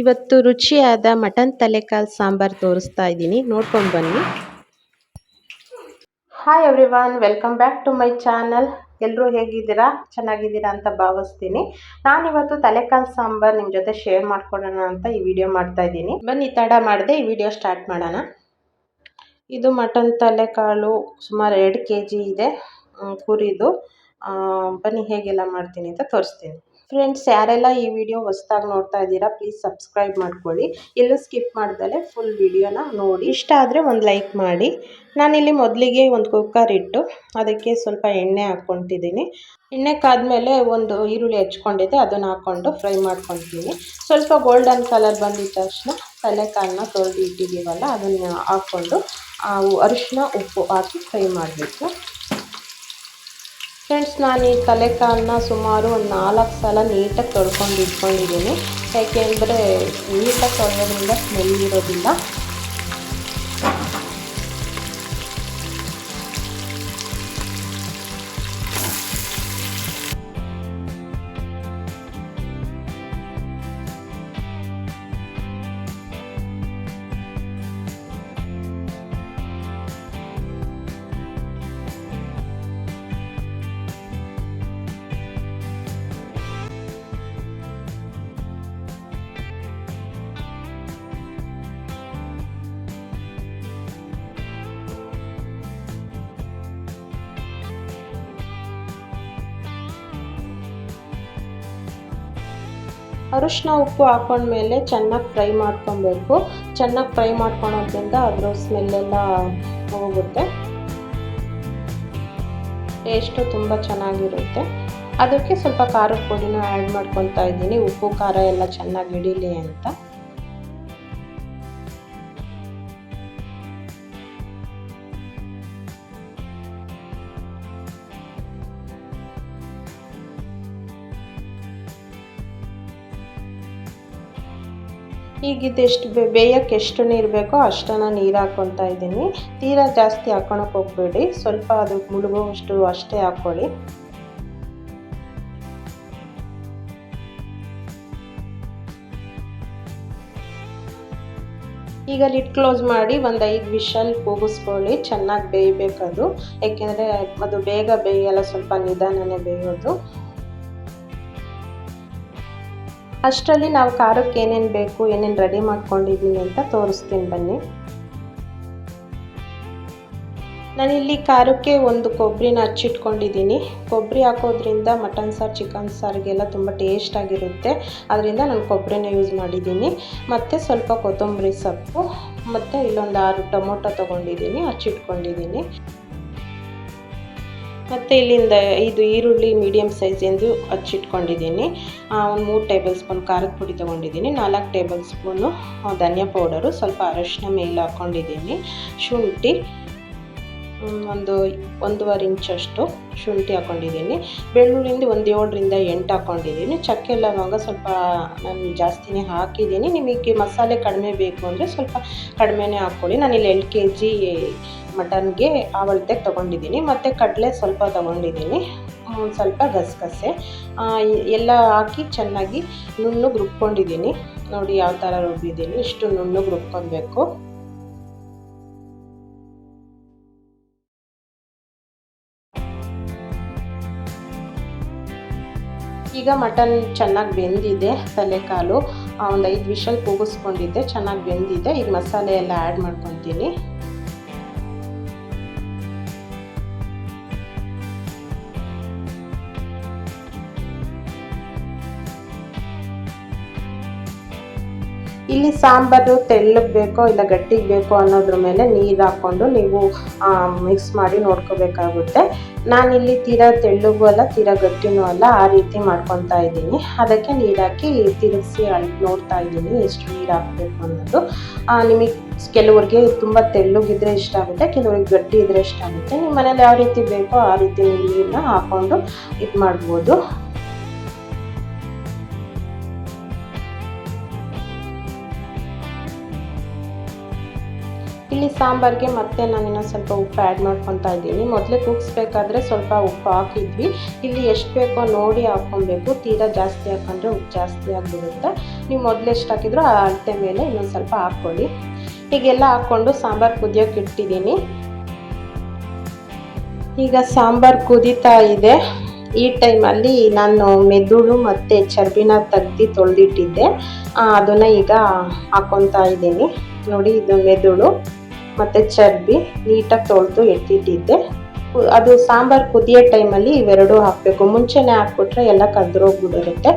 ಇವತ್ತು ರುಚಿಯಾದ ಮಟನ್ ತಲೆಕಾಲು ಸಾಂಬಾರು ತೋರಿಸ್ತಾ ಇದ್ದೀನಿ. ನೋಡ್ಕೊಂಡು ಬನ್ನಿ. Hi everyone welcome back to my channel ಎಲ್ಲರೂ ಹೇಗಿದ್ದೀರಾ? ಚೆನ್ನಾಗಿದ್ದೀರಾ ಅಂತ ಭಾವಿಸ್ತೀನಿ. ನಾನಿವತ್ತು ತಲೆಕಾಲು ಸಾಂಬಾರು ನಿಮ್ಮ ಜೊತೆ ಶೇರ್ ಮಾಡ್ಕೊಳ್ಳೋಣ ಅಂತ ಈ ವಿಡಿಯೋ ಮಾಡ್ತಾ ಇದ್ದೀನಿ. ಬನ್ನಿ, ತಡ ಮಾಡಿದೆ ಈ ವಿಡಿಯೋ ಸ್ಟಾರ್ಟ್ ಮಾಡೋಣ. ಇದು ಮಟನ್ ತಲೆಕಾಳು ಸುಮಾರು ಎರಡು ಕೆ ಜಿ ಇದೆ ಕುರಿದು. ಬನ್ನಿ ಹೇಗೆಲ್ಲ ಮಾಡ್ತೀನಿ ಅಂತ ತೋರಿಸ್ತೀನಿ. ಫ್ರೆಂಡ್ಸ್ ಯಾರೆಲ್ಲ ಈ ವಿಡಿಯೋ ಹೊಸ್ದಾಗಿ ನೋಡ್ತಾ ಇದ್ದೀರಾ ಪ್ಲೀಸ್ ಸಬ್ಸ್ಕ್ರೈಬ್ ಮಾಡ್ಕೊಳ್ಳಿ. ಎಲ್ಲೂ ಸ್ಕಿಪ್ ಮಾಡ್ದಲೇ ಫುಲ್ ವಿಡಿಯೋನ ನೋಡಿ. ಇಷ್ಟ ಆದರೆ ಒಂದು ಲೈಕ್ ಮಾಡಿ. ನಾನಿಲ್ಲಿ ಮೊದಲಿಗೆ ಒಂದು ಕುಕ್ಕರ್ ಇಟ್ಟು, ಅದಕ್ಕೆ ಸ್ವಲ್ಪ ಎಣ್ಣೆ ಹಾಕ್ಕೊತಿದ್ದೀನಿ. ಎಣ್ಣೆ ಕಾದ್ಮೇಲೆ ಒಂದು ಈರುಳ್ಳಿ ಹೆಚ್ಕೊಂಡಿದ್ದೆ, ಅದನ್ನು ಹಾಕ್ಕೊಂಡು ಫ್ರೈ ಮಾಡ್ಕೊತೀನಿ. ಸ್ವಲ್ಪ ಗೋಲ್ಡನ್ ಕಲರ್ ಬಂದಿದ್ದ ತಕ್ಷಣ ತಲೆಕಾಳನ್ನ ತೊಳೆದು ಇಟ್ಟಿದ್ದೀವಲ್ಲ, ಅದನ್ನು ಹಾಕ್ಕೊಂಡು ಅರಿಶಿನ ಉಪ್ಪು ಹಾಕಿ ಫ್ರೈ ಮಾಡಬೇಕು. ಫ್ರೆಂಡ್ಸ್, ನಾನು ಈ ತಲೆಕಾಳನ್ನ ಸುಮಾರು ಒಂದು ನಾಲ್ಕು ಸಲ ನೀಟಾಗಿ ತೊಳ್ಕೊಂಡು ಇಟ್ಕೊಂಡಿದ್ದೀನಿ. ಯಾಕೆಂದರೆ ನೀಟಾಗಿ ತೊಳೆಯೋದ್ರಿಂದ ಸ್ಮೆಲ್ ಇರೋದಿಲ್ಲ. ಅರಿಶಿನ ಉಪ್ಪು ಹಾಕೊಂಡ್ಮೇಲೆ ಚೆನ್ನಾಗಿ ಫ್ರೈ ಮಾಡ್ಕೊಬೇಕು. ಚೆನ್ನಾಗಿ ಫ್ರೈ ಮಾಡ್ಕೊಳೋದ್ರಿಂದ ಅದರ ಸ್ಮೆಲ್ಲೆಲ್ಲ ಹೋಗುತ್ತೆ. ಟೇಸ್ಟು ತುಂಬ ಚೆನ್ನಾಗಿರುತ್ತೆ. ಅದಕ್ಕೆ ಸ್ವಲ್ಪ ಖಾರದ ಪುಡಿನ ಆ್ಯಡ್ ಮಾಡ್ಕೊತಾ ಇದ್ದೀನಿ. ಉಪ್ಪು, ಖಾರ ಎಲ್ಲ ಚೆನ್ನಾಗಿ ಹಿಡೀಲಿ ಅಂತ. ಈಗ ಎಷ್ಟು ಬೇಯಕ್ಕೆ ಎಷ್ಟು ನೀರು ಬೇಕೋ ಅಷ್ಟನ್ನು ನೀರು ಹಾಕ್ಕೊತಾ ಇದ್ದೀನಿ. ತೀರಾ ಜಾಸ್ತಿ ಹಾಕೊಳಕ್ಕೆ ಹೋಗ್ಬೇಡಿ. ಸ್ವಲ್ಪ ಅದು ಮುಳುಗುವಷ್ಟು ಅಷ್ಟೇ ಹಾಕ್ಕೊಳ್ಳಿ ಈಗ ಲಿಡ್ ಕ್ಲೋಸ್ ಮಾಡಿ ಒಂದು ಐದು ವಿಷಲ್ ಕೂಗಿಸ್ಕೊಳ್ಳಿ. ಚೆನ್ನಾಗಿ ಬೇಯಬೇಕದು. ಯಾಕೆಂದರೆ ಅದು ಬೇಗ ಬೇಯಲ್ಲ, ಸ್ವಲ್ಪ ನಿಧಾನನೇ ಬೇಯೋದು. ಅಷ್ಟರಲ್ಲಿ ನಾವು ಖಾರಕ್ಕೆ ಏನೇನು ಬೇಕು, ಏನೇನು ರೆಡಿ ಮಾಡ್ಕೊಂಡಿದ್ದೀನಿ ಅಂತ ತೋರಿಸ್ತೀನಿ ಬನ್ನಿ. ನಾನಿಲ್ಲಿ ಖಾರಕ್ಕೆ ಒಂದು ಕೊಬ್ಬರಿನ ಹಚ್ಚಿಟ್ಕೊಂಡಿದ್ದೀನಿ ಕೊಬ್ಬರಿ ಹಾಕೋದ್ರಿಂದ ಮಟನ್ ಸಾರು, ಚಿಕನ್ ಸಾರಿಗೆಲ್ಲ ತುಂಬ ಟೇಸ್ಟ್ ಆಗಿರುತ್ತೆ. ಅದರಿಂದ ನಾನು ಕೊಬ್ಬರಿನ ಯೂಸ್ ಮಾಡಿದ್ದೀನಿ ಮತ್ತು ಸ್ವಲ್ಪ ಕೊತ್ತಂಬರಿ ಸೊಪ್ಪು, ಮತ್ತು ಇಲ್ಲೊಂದು ಆರು ಟೊಮೊಟೊ ತೊಗೊಂಡಿದ್ದೀನಿ ಹಚ್ಚಿಟ್ಕೊಂಡಿದ್ದೀನಿ ಮತ್ತು ಇಲ್ಲಿಂದ ಇದು ಈರುಳ್ಳಿ ಮೀಡಿಯಮ್ ಸೈಜಿಂದು ಹಚ್ಚಿಟ್ಕೊಂಡಿದ್ದೀನಿ. ಒಂದು ಮೂರು ಟೇಬಲ್ ಸ್ಪೂನ್ ಖಾರದ ಪುಡಿ ತೊಗೊಂಡಿದ್ದೀನಿ. ನಾಲ್ಕು ಟೇಬಲ್ ಸ್ಪೂನು ಧನಿಯಾ ಪೌಡರು ಸ್ವಲ್ಪ ಅರಶಿನ ಮೇಲೆ ಹಾಕ್ಕೊಂಡಿದ್ದೀನಿ ಶುಂಠಿ ಒಂದು ಒಂದೂವರೆ ಇಂಚಷ್ಟು ಶುಂಠಿ ಹಾಕ್ಕೊಂಡಿದ್ದೀನಿ ಬೆಳ್ಳುಳ್ಳಿಂದ ಒಂದು ಏಳರಿಂದ ಎಂಟು ಹಾಕ್ಕೊಂಡಿದ್ದೀನಿ ಚಕ್ಕೆ ಲವಂಗ ಸ್ವಲ್ಪ ನಾನು ಜಾಸ್ತಿನೇ ಹಾಕಿದ್ದೀನಿ. ನಿಮಗೆ ಮಸಾಲೆ ಕಡಿಮೆ ಬೇಕು ಅಂದರೆ ಸ್ವಲ್ಪ ಕಡಿಮೆನೇ ಹಾಕ್ಕೊಳ್ಳಿ ನಾನಿಲ್ಲಿ ಎಲ್ ಕೆ ಜಿ ಮಟನ್ಗೆ ಆವಳ್ತೆಗೆ ತೊಗೊಂಡಿದ್ದೀನಿ. ಮತ್ತು ಕಡಲೆ ಸ್ವಲ್ಪ ತೊಗೊಂಡಿದ್ದೀನಿ. ಸ್ವಲ್ಪ ಗಸಗಸೆ. ಎಲ್ಲ ಹಾಕಿ ಚೆನ್ನಾಗಿ ನುಣ್ಣಗೆ ರುಬ್ಕೊಂಡಿದ್ದೀನಿ. ನೋಡಿ ಯಾವ ಥರ ರುಬ್ಬಿದ್ದೀನಿ. ಇಷ್ಟು ನುಣ್ಣಗೆ ರುಬ್ಕೊಬೇಕು. ಈಗ ಮಟನ್ ಚೆನ್ನಾಗಿ ಬೆಂದಿದೆ, ತಲೆಕಾಲು. ಒಂದು ಐದು ವಿಷಲ್ ಕೂಗಿಸ್ಕೊಂಡಿದ್ದೆ, ಚೆನ್ನಾಗಿ ಬೆಂದಿದೆ. ಈಗ ಮಸಾಲೆ ಎಲ್ಲ ಆ್ಯಡ್ ಮಾಡ್ಕೊತೀನಿ. ಇಲ್ಲಿ ಸಾಂಬಾರು ತೆಳ್ಳಗೆ ಬೇಕೋ ಇಲ್ಲ ಗಟ್ಟಿಗೆ ಬೇಕೋ ಅನ್ನೋದ್ರ ಮೇಲೆ ನೀರು ಹಾಕ್ಕೊಂಡು ನೀವು ಮಿಕ್ಸ್ ಮಾಡಿ ನೋಡ್ಕೋಬೇಕಾಗುತ್ತೆ. ನಾನಿಲ್ಲಿ ತೀರಾ ತೆಳ್ಳಗೂ ಅಲ್ಲ, ತೀರಾ ಗಟ್ಟಿನೂ ಅಲ್ಲ, ಆ ರೀತಿ ಮಾಡ್ಕೊತಾ ಇದ್ದೀನಿ. ಅದಕ್ಕೆ ನೀರಾಕಿ ಹಾಕಿ ತಿರುಗಿಸಿ ನೋಡ್ತಾ ಇದ್ದೀನಿ ಎಷ್ಟು ನೀರು ಹಾಕಬೇಕು ಅನ್ನೋದು. ನಿಮಗೆ ಕೆಲವರಿಗೆ ತುಂಬ ತೆಳ್ಳಗಿದ್ರೆ ಇಷ್ಟ ಆಗುತ್ತೆ, ಕೆಲವ್ರಿಗೆ ಗಟ್ಟಿ ಇದ್ರೆ ಇಷ್ಟ ಆಗುತ್ತೆ. ನಿಮ್ಮ ಮನೇಲಿ ಯಾವ ರೀತಿ ಬೇಕೋ ಆ ರೀತಿ ನೀರನ್ನ ಹಾಕ್ಕೊಂಡು ಇದು ಮಾಡ್ಬೋದು. ಇಲ್ಲಿ ಸಾಂಬಾರಿಗೆ ಮತ್ತೆ ನಾನು ಇನ್ನೊಂದು ಸ್ವಲ್ಪ ಉಪ್ಪು ಆ್ಯಡ್ ಮಾಡ್ಕೊತಾ ಇದ್ದೀನಿ. ಮೊದಲೇ ಕೂಗಿಸ್ಬೇಕಾದ್ರೆ ಸ್ವಲ್ಪ ಉಪ್ಪು ಹಾಕಿದ್ವಿ. ಇಲ್ಲಿ ಎಷ್ಟು ಬೇಕೋ ನೋಡಿ ಹಾಕ್ಕೊಬೇಕು. ತೀರಾ ಜಾಸ್ತಿ ಹಾಕೊಂಡ್ರೆ ಉಪ್ಪು ಜಾಸ್ತಿ ಆಗಿಬಿಡುತ್ತೆ. ನೀವು ಮೊದಲು ಎಷ್ಟು ಹಾಕಿದ್ರು ಆ ಅಳತೆ ಮೇಲೆ ಇನ್ನೊಂದು ಸ್ವಲ್ಪ ಹಾಕ್ಕೊಳ್ಳಿ. ಹೀಗೆಲ್ಲ ಹಾಕ್ಕೊಂಡು ಸಾಂಬಾರು ಕುದಿಯೋಕೆ ಇಟ್ಟಿದ್ದೀನಿ. ಈಗ ಸಾಂಬಾರು ಕುದೀತಾ ಇದೆ. ಈ ಟೈಮಲ್ಲಿ ನಾನು ಮೆದುಳು ಮತ್ತು ಚರ್ಬಿನ ತೆಗ್ದು ತೊಳೆದಿಟ್ಟಿದ್ದೆ. ಅದನ್ನು ಈಗ ಹಾಕ್ಕೊತಾ ಇದ್ದೀನಿ. ನೋಡಿ ಇದು ಮೆದುಳು. ಮತ್ತು ಚರ್ಬಿ ನೀಟಾಗಿ ತೊಳೆದು ಎತ್ತಿಟ್ಟಿದ್ದೆ. ಅದು ಸಾಂಬಾರು ಕುದಿಯೋ ಟೈಮಲ್ಲಿ ಇವೆರಡೂ ಹಾಕಬೇಕು. ಮುಂಚೆನೇ ಹಾಕ್ಬಿಟ್ರೆ ಎಲ್ಲ ಕದ್ರೋಗ್ಬಿಡಿರುತ್ತೆ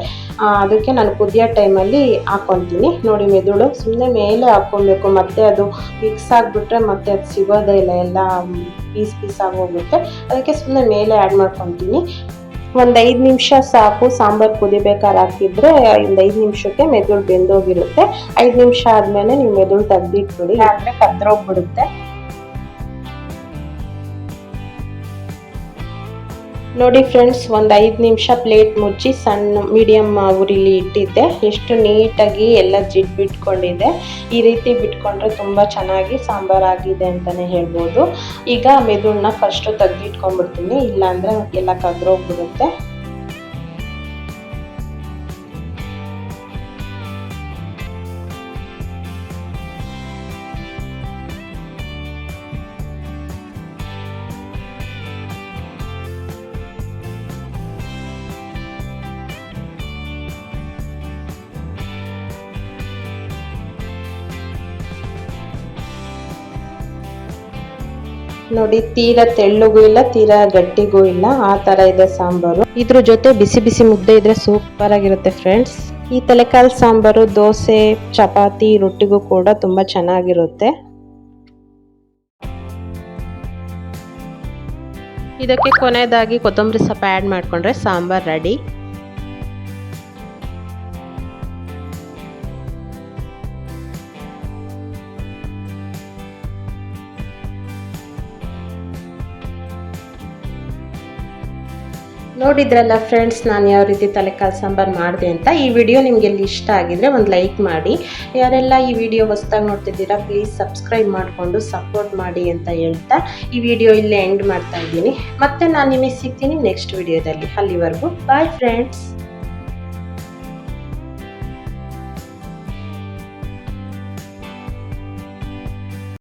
ಅದಕ್ಕೆ ನಾನು ಕುದಿಯೋ ಟೈಮಲ್ಲಿ ಹಾಕ್ಕೊತೀನಿ ನೋಡಿ, ಮೆದುಳು ಸುಮ್ಮನೆ ಮೇಲೆ ಹಾಕ್ಕೊಬೇಕು. ಮತ್ತೆ ಅದು ಮಿಕ್ಸ್ ಆಗಿಬಿಟ್ರೆ ಮತ್ತೆ ಅದು ಸಿಗೋದೇ ಇಲ್ಲ. ಎಲ್ಲ ಪೀಸ್ ಪೀಸ್ ಆಗೋಗುತ್ತೆ. ಅದಕ್ಕೆ ಸುಮ್ಮನೆ ಮೇಲೆ ಆ್ಯಡ್ ಮಾಡ್ಕೊತೀನಿ. ಒಂದು ಐದು ನಿಮಿಷ ಸಾಕು, ಸಾಂಬಾರು ಕುದಿಬೇಕಾದ್ರೆ ಹಾಕಿದ್ರೆ ಒಂದು ಐದು ನಿಮಿಷಕ್ಕೆ ಮೆದುಳು ಬೆಂದೋಗಿರುತ್ತೆ. ಐದು ನಿಮಿಷ ಆದಮೇಲೆ ನೀವು ಮೆದುಳು ತೆಗ್ದಿಟ್ಬಿಡಿ. ಆದರೆ ಕದ್ರೋಗ್ಬಿಡುತ್ತೆ ನೋಡಿ ಫ್ರೆಂಡ್ಸ್, ಒಂದು ಐದು ನಿಮಿಷ ಪ್ಲೇಟ್ ಮುಚ್ಚಿ ಸಣ್ಣ ಮೀಡಿಯಮ್ ಉರಿಲಿ ಇಟ್ಟಿದ್ದೆ. ಎಷ್ಟು ನೀಟಾಗಿ ಎಲ್ಲ ಜಿಡ್ ಬಿಟ್ಕೊಂಡಿದೆ. ಈ ರೀತಿ ಬಿಟ್ಕೊಂಡ್ರೆ ತುಂಬ ಚೆನ್ನಾಗಿ ಸಾಂಬಾರು ಆಗಿದೆ ಅಂತಲೇ ಹೇಳ್ಬೋದು. ಈಗ ಮೆದುಳನ್ನ ಫಸ್ಟು ತೆಗ್ದಿಟ್ಕೊಂಡ್ಬಿಡ್ತೀನಿ. ಇಲ್ಲಾಂದರೆ ಎಲ್ಲ ಕದ್ರೋಗ್ಬಿಡುತ್ತೆ ನೋಡಿ, ತೀರಾ ತೆಳ್ಳಗೂ ಇಲ್ಲ, ತೀರಾ ಗಟ್ಟಿಗೂ ಇಲ್ಲ. ಆ ತರ ಇದೆ ಸಾಂಬಾರು. ಇದ್ರ ಜೊತೆ ಬಿಸಿ ಬಿಸಿ ಮುದ್ದೆ ಇದ್ರೆ ಸೂಪರ್ ಆಗಿರುತ್ತೆ ಫ್ರೆಂಡ್ಸ್ ಈ ತಲೆಕಾಲು ಸಾಂಬಾರು, ದೋಸೆ, ಚಪಾತಿ, ರೊಟ್ಟಿಗೂ ಕೂಡ ತುಂಬಾ ಚೆನ್ನಾಗಿರುತ್ತೆ. ಇದಕ್ಕೆ ಕೊನೆಯದಾಗಿ ಕೊತ್ತಂಬರಿ ಸೊಪ್ಪು ಆ್ಯಡ್ ಮಾಡಿಕೊಂಡ್ರೆ ಸಾಂಬಾರ್ ರೆಡಿ ನೋಡಿದ್ರಲ್ಲ ಫ್ರೆಂಡ್ಸ್ ನಾನು ಯಾವ ರೀತಿ ತಲೆಕಾಲು ಸಾಂಬಾರು ಮಾಡಿದೆ ಅಂತ, ಈ ವಿಡಿಯೋ ನಿಮಗೆ ಇಷ್ಟ ಆಗಿದ್ರೆ ಒಂದು ಲೈಕ್ ಮಾಡಿ. ಯಾರೆಲ್ಲ ಈ ವಿಡಿಯೋ ಹೊಸ್ದಾಗಿ ನೋಡ್ತಿದ್ದೀರಾ ಪ್ಲೀಸ್ ಸಬ್ಸ್ಕ್ರೈಬ್ ಮಾಡಿಕೊಂಡು ಸಪೋರ್ಟ್ ಮಾಡಿ ಅಂತ ಹೇಳ್ತಾ ಈ ವಿಡಿಯೋ ಇಲ್ಲೇ ಎಂಡ್ ಮಾಡ್ತಾ ಇದ್ದೀನಿ. ಮತ್ತೆ ನಾನು ನಿಮಗೆ ಸಿಗ್ತೀನಿ ನೆಕ್ಸ್ಟ್ ವಿಡಿಯೋದಲ್ಲಿ ಅಲ್ಲಿವರೆಗೂ ಬಾಯ್ ಫ್ರೆಂಡ್ಸ್